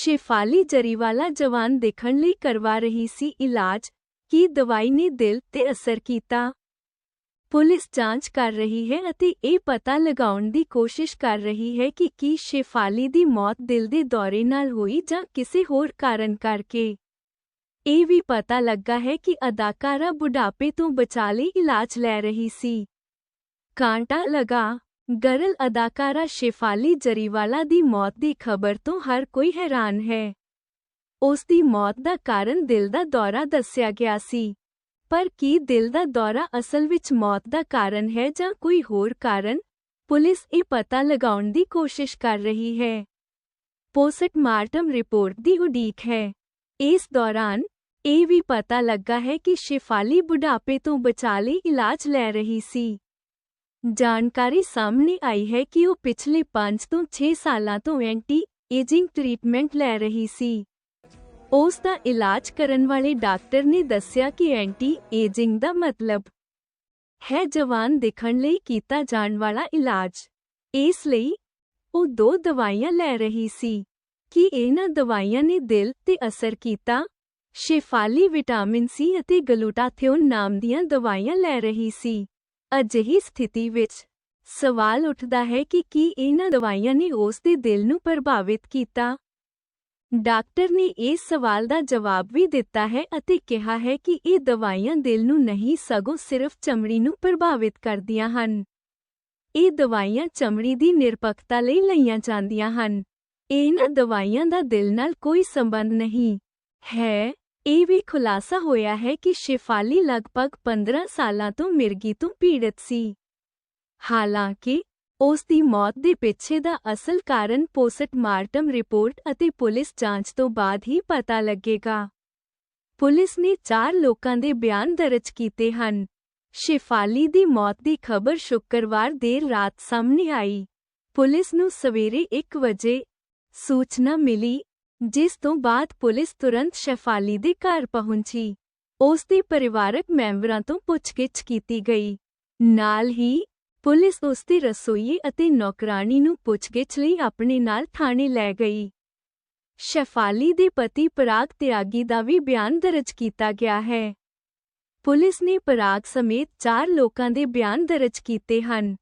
ਸ਼ੇਫਾਲੀ ਜਰੀਵਾਲਾ ਜਵਾਨ ਦੇਖਣ ਲਈ ਕਰਵਾ ਰਹੀ ਸੀ ਇਲਾਜ, ਕੀ ਦਵਾਈ ਨੇ ਦਿਲ ਤੇ ਅਸਰ ਕੀਤਾ? ਪੁਲਿਸ ਜਾਂਚ ਕਰ ਰਹੀ ਹੈ ਅਤੇ ਇਹ ਪਤਾ ਲਗਾਉਣ ਦੀ ਕੋਸ਼ਿਸ਼ ਕਰ ਰਹੀ ਹੈ ਕਿ ਕੀ ਸ਼ੇਫਾਲੀ ਦੀ ਮੌਤ ਦਿਲ ਦੇ ਦੌਰੇ ਨਾਲ ਹੋਈ ਜਾਂ ਕਿਸੇ ਹੋਰ ਕਾਰਨ ਕਰਕੇ। ਇਹ ਵੀ ਪਤਾ ਲੱਗਾ ਹੈ ਕਿ ਅਦਾਕਾਰਾ ਬੁਢਾਪੇ ਤੋਂ ਬਚਾ ਲਈ ਇਲਾਜ ਲੈ ਰਹੀ ਸੀ। ਕਾਂਟਾ ਲਗਾ ਗਰਲ ਅਦਾਕਾਰਾ ਸ਼ੇਫਾਲੀ ਜਰੀਵਾਲਾ ਦੀ ਮੌਤ ਦੀ ਖਬਰ ਤੋਂ ਹਰ ਕੋਈ ਹੈਰਾਨ ਹੈ। ਉਸ ਦੀ ਮੌਤ ਦਾ ਕਾਰਨ ਦਿਲ ਦਾ ਦੌਰਾ ਦੱਸਿਆ ਗਿਆ ਸੀ। ਪਰ ਕੀ ਦਿਲ ਦਾ ਦੌਰਾ ਅਸਲ ਵਿੱਚ ਮੌਤ ਦਾ ਕਾਰਨ ਹੈ ਜਾਂ ਕੋਈ ਹੋਰ ਕਾਰਨ? ਪੁਲਿਸ ਇਹ ਪਤਾ ਲਗਾਉਣ ਦੀ ਕੋਸ਼ਿਸ਼ ਕਰ ਰਹੀ ਹੈ। ਪੋਸਟਮਾਰਟਮ ਰਿਪੋਰਟ ਦੀ ਉਡੀਕ ਹੈ। ਇਸ ਦੌਰਾਨ ਇਹ ਵੀ ਪਤਾ ਲੱਗਾ ਹੈ ਕਿ ਸ਼ਿਫਾਲੀ ਬੁਢਾਪੇ ਤੋਂ ਬਚਾ ਲਈ ਇਲਾਜ ਲੈ ਰਹੀ ਸੀ। ਜਾਣਕਾਰੀ ਸਾਹਮਣੇ ਆਈ ਹੈ ਕਿ ਉਹ ਪਿਛਲੇ 5 ਤੋਂ 6 ਸਾਲਾਂ ਤੋਂ ਐਂਟੀ ਏਜਿੰਗ ਟ੍ਰੀਟਮੈਂਟ ਲੈ ਰਹੀ ਸੀ। ਉਸ ਦਾ ਇਲਾਜ ਕਰਨ ਵਾਲੇ ਡਾਕਟਰ ਨੇ ਦੱਸਿਆ ਕਿ ਐਂਟੀ ਏਜਿੰਗ ਦਾ ਮਤਲਬ ਹੈ ਜਵਾਨ ਦਿਖਣ ਲਈ ਕੀਤਾ ਜਾਣ ਵਾਲਾ ਇਲਾਜ। ਇਸ ਲਈ ਉਹ ਦੋ ਦਵਾਈਆਂ ਲੈ ਰਹੀ ਸੀ। ਕਿ ਇਹਨਾਂ ਦਵਾਈਆਂ ਨੇ ਦਿਲ ਤੇ ਅਸਰ ਕੀਤਾ? ਸ਼ੇਫਾਲੀ ਵਿਟਾਮਿਨ ਸੀ ਅਤੇ ਗਲੂਟਾਥਿਓਨ ਨਾਮ ਦੀਆਂ ਦਵਾਈਆਂ ਲੈ ਰਹੀ ਸੀ। ਅਜਿਹੀ ਸਥਿਤੀ ਵਿੱਚ ਸਵਾਲ ਉੱਠਦਾ ਹੈ ਕਿ ਕੀ ਇਹਨਾਂ ਦਵਾਈਆਂ ਨੇ ਉਸ ਦੇ ਦਿਲ ਨੂੰ ਪ੍ਰਭਾਵਿਤ ਕੀਤਾ? ਡਾਕਟਰ ਨੇ ਇਸ ਸਵਾਲ ਦਾ ਜਵਾਬ ਵੀ ਦਿੱਤਾ ਹੈ ਅਤੇ ਕਿਹਾ ਹੈ ਕਿ ਇਹ ਦਵਾਈਆਂ ਦਿਲ ਨੂੰ ਨਹੀਂ, ਸਗੋਂ ਸਿਰਫ ਚਮੜੀ ਨੂੰ ਪ੍ਰਭਾਵਿਤ ਕਰਦੀਆਂ ਹਨ। ਇਹ ਦਵਾਈਆਂ ਚਮੜੀ ਦੀ ਨਿਰਪੱਖਤਾ ਲਈ ਲਈਆਂ ਜਾਂਦੀਆਂ ਹਨ। ਇਹਨਾਂ ਦਵਾਈਆਂ ਦਾ ਦਿਲ ਨਾਲ ਕੋਈ ਸੰਬੰਧ ਨਹੀਂ ਹੈ। ਇਹ ਵੀ ਖੁਲਾਸਾ ਹੋਇਆ ਹੈ ਕਿ ਸ਼ਿਫਾਲੀ ਲਗਭਗ 15 ਸਾਲਾਂ ਤੋਂ ਮਿਰਗੀ ਤੋਂ ਪੀੜਤ ਸੀ। ਹਾਲਾਂਕਿ, ਉਸ ਦੀ ਮੌਤ ਦੇ ਪਿੱਛੇ ਦਾ ਅਸਲ ਕਾਰਨ ਪੋਸਟਮਾਰਟਮ ਰਿਪੋਰਟ ਅਤੇ ਪੁਲਿਸ ਜਾਂਚ ਤੋਂ ਬਾਅਦ ਹੀ ਪਤਾ ਲੱਗੇਗਾ। ਪੁਲਿਸ ਨੇ ਚਾਰ ਲੋਕਾਂ ਦੇ ਬਿਆਨ ਦਰਜ ਕੀਤੇ ਹਨ। ਸ਼ਿਫਾਲੀ ਦੀ ਮੌਤ ਦੀ ਖਬਰ ਸ਼ੁੱਕਰਵਾਰ ਦੇਰ ਰਾਤ ਸਾਹਮਣੇ ਆਈ। ਪੁਲਿਸ ਨੂੰ ਸਵੇਰੇ 1 ਵਜੇ ਸੂਚਨਾ ਮਿਲੀ ਜਿਸ ਤੋਂ ਬਾਅਦ ਪੁਲਿਸ ਤੁਰੰਤ ਸ਼ੈਫਾਲੀ ਦੇ ਘਰ ਪਹੁੰਚੀ। ਉਸ ਦੇ ਪਰਿਵਾਰਕ ਮੈਂਬਰਾਂ ਤੋਂ ਪੁੱਛਗਿੱਛ ਕੀਤੀ ਗਈ। ਨਾਲ ਹੀ, ਪੁਲਿਸ ਉਸ ਦੀ ਰਸੋਈ ਅਤੇ ਨੌਕਰਾਨੀ ਨੂੰ ਪੁੱਛਗਿੱਛ ਲਈ ਆਪਣੇ ਨਾਲ ਥਾਣੇ ਲੈ ਗਈ। ਸ਼ੈਫਾਲੀ ਦੇ ਪਤੀ ਪਰਾਗ ਤਿਆਗੀ ਦਾ ਵੀ ਬਿਆਨ ਦਰਜ ਕੀਤਾ ਗਿਆ ਹੈ। ਪੁਲਿਸ ਨੇ ਪਰਾਗ ਸਮੇਤ ਚਾਰ ਲੋਕਾਂ ਦੇ ਬਿਆਨ ਦਰਜ ਕੀਤੇ ਹਨ।